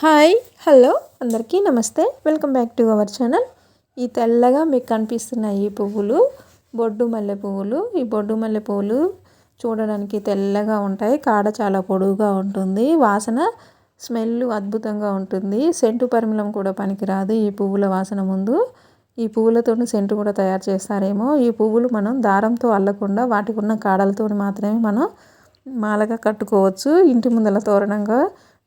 Hi hello అందరికీ నమస్తే. Welcome back to our channel. ఈ తెల్లగా మీకు కనిపిస్తున్న ఈ పువ్వులు బొడ్డు మల్లె పువ్వులు. ఈ బొడ్డు మల్లె పువ్వులు చూడడానికి తెల్లగా ఉంటాయి కాడ చాలా పొడవుగా ఉంటుంది. వాసన స్మెల్ అద్భుతంగా ఉంటుంది. సెంటు పరిమళం కూడా పనికిరాదు ఈ పువ్వుల వాసన ముందు. ఈ పువ్వులతో సెంటు కూడా తయారు చేస్తారేమో. ఈ పువ్వులు మనం దారంతో అల్లకుండా వాటికి ఉన్న కాడలతో మాత్రమే మనం మాలగా కట్టుకోవచ్చు. ఇంటి ముందల తోరణంగా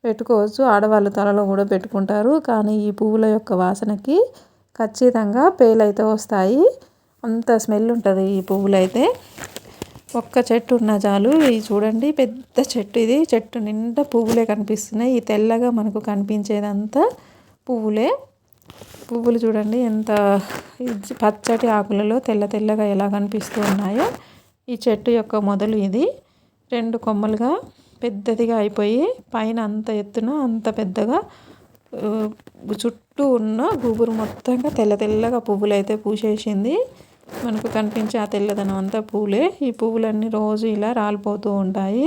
పెట్టుకోవచ్చు. ఆడవాళ్ళు తలలో కూడా పెట్టుకుంటారు. కానీ ఈ పువ్వుల యొక్క వాసనకి ఖచ్చితంగా పేలైతే వస్తాయి. అంత స్మెల్ ఉంటుంది ఈ పువ్వులు అయితే ఒక్క చెట్టు ఉన్న చాలు. ఇది చూడండి పెద్ద చెట్టు ఇది. చెట్టు నిండా పువ్వులే కనిపిస్తున్నాయి. ఈ తెల్లగా మనకు కనిపించేదంతా పువ్వులే. పువ్వులు చూడండి ఎంత పచ్చటి ఆకులలో తెల్ల తెల్లగా ఎలా కనిపిస్తూ ఉన్నాయో. ఈ చెట్టు యొక్క మొదలు ఇది. రెండు కొమ్మలుగా పెద్దదిగా అయిపోయి పైన అంత ఎత్తున అంత పెద్దగా చుట్టూ ఉన్న గుబురు మొత్తంగా తెల్ల తెల్లగా పువ్వులు అయితే పూసేసింది. మనకు కనిపించే ఆ తెల్లదనం అంతా పూలే. ఈ పువ్వులన్నీ రోజు ఇలా రాలిపోతూ ఉంటాయి.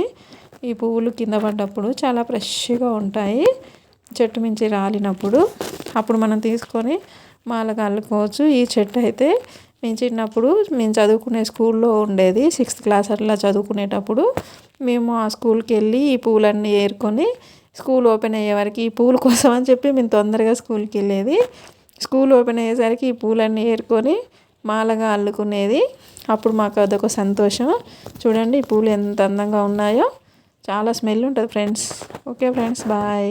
ఈ పువ్వులు కింద పడ్డప్పుడు చాలా ఫ్రెష్గా ఉంటాయి. చెట్టు మించి రాలినప్పుడు అప్పుడు మనం తీసుకొని మాలగా అల్లుకోవచ్చు ఈ చెట్టు అయితే మేము చిన్నప్పుడు మేము చదువుకునే స్కూల్లో ఉండేది సిక్స్త్ క్లాస్ అట్లా చదువుకునేటప్పుడు మేము ఆ స్కూల్కి వెళ్ళి ఈ పూలన్నీ ఏరుకొని స్కూల్ ఓపెన్ అయ్యే వరకు ఈ పూల కోసం అని చెప్పి మేము తొందరగా స్కూల్కి వెళ్ళేది. స్కూల్ ఓపెన్ అయ్యేసరికి ఈ పూలన్నీ ఏరుకొని మాలగా అల్లుకునేది. అప్పుడు మాకు అదొక సంతోషం. చూడండి ఈ పూలు ఎంత అందంగా ఉన్నాయో. చాలా స్మెల్ ఉంటుంది ఫ్రెండ్స్. Okay friends bye.